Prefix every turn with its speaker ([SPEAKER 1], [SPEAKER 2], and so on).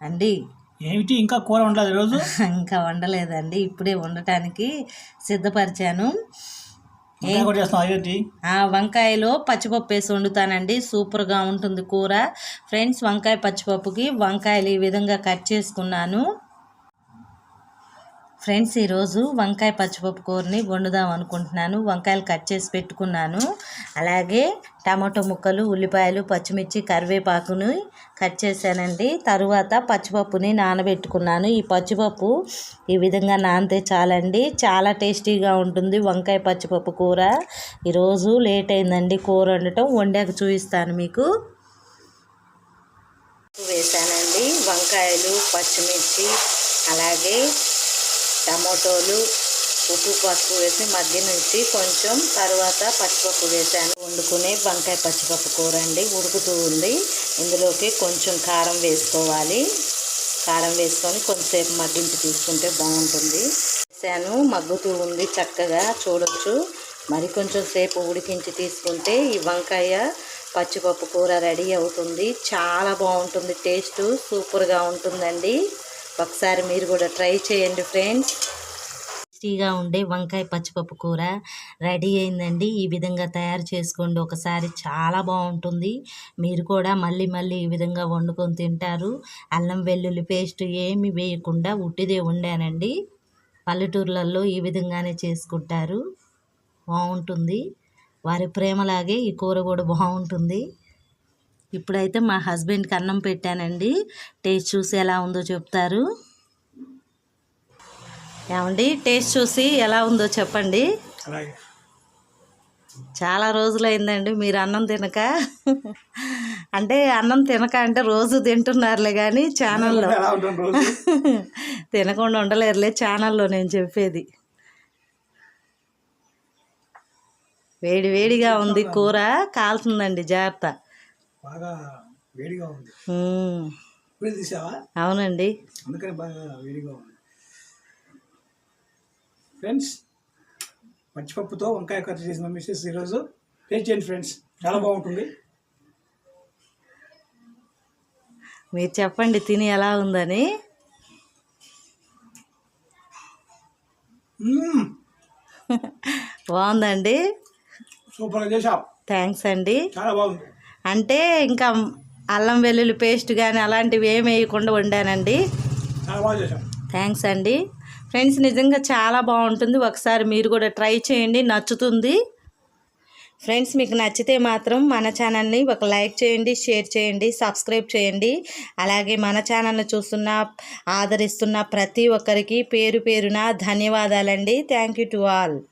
[SPEAKER 1] అండి.
[SPEAKER 2] ఏమిటి? ఇంకా కూర ఉండలేదు ఈరోజు?
[SPEAKER 1] ఇంకా వండలేదండి. ఇప్పుడే వండటానికి సిద్ధపరిచాను. వంకాయలో పచ్చిపప్పు వేసి వండుతానండి. సూపర్గా ఉంటుంది కూర. ఫ్రెండ్స్ వంకాయ పచ్చిపప్పుకి వంకాయలు ఈ విధంగా కట్ చేసుకున్నాను. ఫ్రెండ్స్ ఈరోజు వంకాయ పచ్చిపప్పు కూరని వండుదాం అనుకుంటున్నాను. వంకాయలు కట్ చేసి పెట్టుకున్నాను. అలాగే టమాటో ముక్కలు ఉల్లిపాయలు పచ్చిమిర్చి కరివేపాకుని కట్ చేశానండి. తరువాత పచ్చిపప్పుని నానబెట్టుకున్నాను. ఈ పచ్చిపప్పు ఈ విధంగా నానితే చాలండి. చాలా టేస్టీగా ఉంటుంది వంకాయ పచ్చిపప్పు కూర. ఈరోజు లేట్ అయిందండి కూర వండటం. వండాక చూపిస్తాను మీకు. వేసానండి వంకాయలు పచ్చిమిర్చి అలాగే టమాటోలు ఉప్పు పసుపు వేసి మధ్య నుంచి కొంచెం తర్వాత పచ్చిపప్పు వేసాను. వండుకునే వంకాయ పచ్చిపప్పు కూర అండి. ఉడుకుతూ ఉంది. ఇందులోకి కొంచెం కారం వేసుకోవాలి. కారం వేసుకొని కొంచెంసేపు మగ్గించి తీసుకుంటే బాగుంటుంది. వేసాను. మగ్గుతూ ఉంది చక్కగా. చూడొచ్చు. మరి కొంచెం సేపు ఉడికించి తీసుకుంటే ఈ వంకాయ పచ్చిపప్పు కూర రెడీ అవుతుంది. చాలా బాగుంటుంది. టేస్ట్ సూపర్గా ఉంటుందండి. ఒకసారి మీరు కూడా ట్రై చేయండి ఫ్రెండ్స్. టేస్టీగా ఉండే వంకాయ పచ్చిపప్పు కూర రెడీ అయిందండి. ఈ విధంగా తయారు చేసుకోండి. ఒకసారి చాలా బాగుంటుంది. మీరు కూడా మళ్ళీ మళ్ళీ ఈ విధంగా వండుకొని తింటారు. అల్లం వెల్లుల్లి పేస్ట్ ఏమి వేయకుండా ఉట్టిదే వండానండి. పల్లెటూర్లలో ఈ విధంగానే చేసుకుంటారు. బాగుంటుంది. వారి ప్రేమలాగే ఈ కూర కూడా బాగుంటుంది. ఇప్పుడైతే మా హస్బెండ్కి అన్నం పెట్టానండి. టేస్ట్ చూసి ఎలా ఉందో చెప్తారు. ఏమండి టేస్ట్ చూసి ఎలా ఉందో చెప్పండి. చాలా రోజులైందండి మీరు అన్నం తినక. అంటే అన్నం తినక అంటే రోజు తింటున్నారులే కానీ ఛానల్లో. తినకుండా ఉండలేరులే ఛానల్లో నేను చెప్పేది. వేడి వేడిగా ఉంది కూర కాలుతుందండి జాగ్రత్త.
[SPEAKER 2] బాగా వేడిగా ఉంది. ఇప్పుడే తీసావా?
[SPEAKER 1] అవునండి.
[SPEAKER 2] అందుకని బాగా వేడిగా ఉంది. ఫ్రెండ్స్ పచ్చిపప్పుతో వంకాయ కర్రీ చేసిన మిస్సెస్ ఈరోజు. టేస్ట్ చేయండి ఫ్రెండ్స్. చాలా బాగుంటుంది.
[SPEAKER 1] మీరు చెప్పండి తిని ఎలా ఉందని. బాగుందండి.
[SPEAKER 2] సూపర్గా చేసావు
[SPEAKER 1] థ్యాంక్స్ అండి.
[SPEAKER 2] చాలా బాగుంది.
[SPEAKER 1] అంటే ఇంకా అల్లం వెల్లుల్లి పేస్ట్ కానీ అలాంటివి ఏమి వేయకుండా వండానండి. థ్యాంక్స్ అండి. ఫ్రెండ్స్ నిజంగా చాలా బాగుంటుంది. ఒకసారి మీరు కూడా ట్రై చేయండి. నచ్చుతుంది. ఫ్రెండ్స్ మీకు నచ్చితే మాత్రం మన ఛానల్ని ఒక లైక్ చేయండి షేర్ చేయండి సబ్స్క్రైబ్ చేయండి. అలాగే మన ఛానల్ని చూస్తున్న ఆదరిస్తున్న ప్రతి ఒక్కరికి పేరు పేరున ధన్యవాదాలండి. Thank you to all.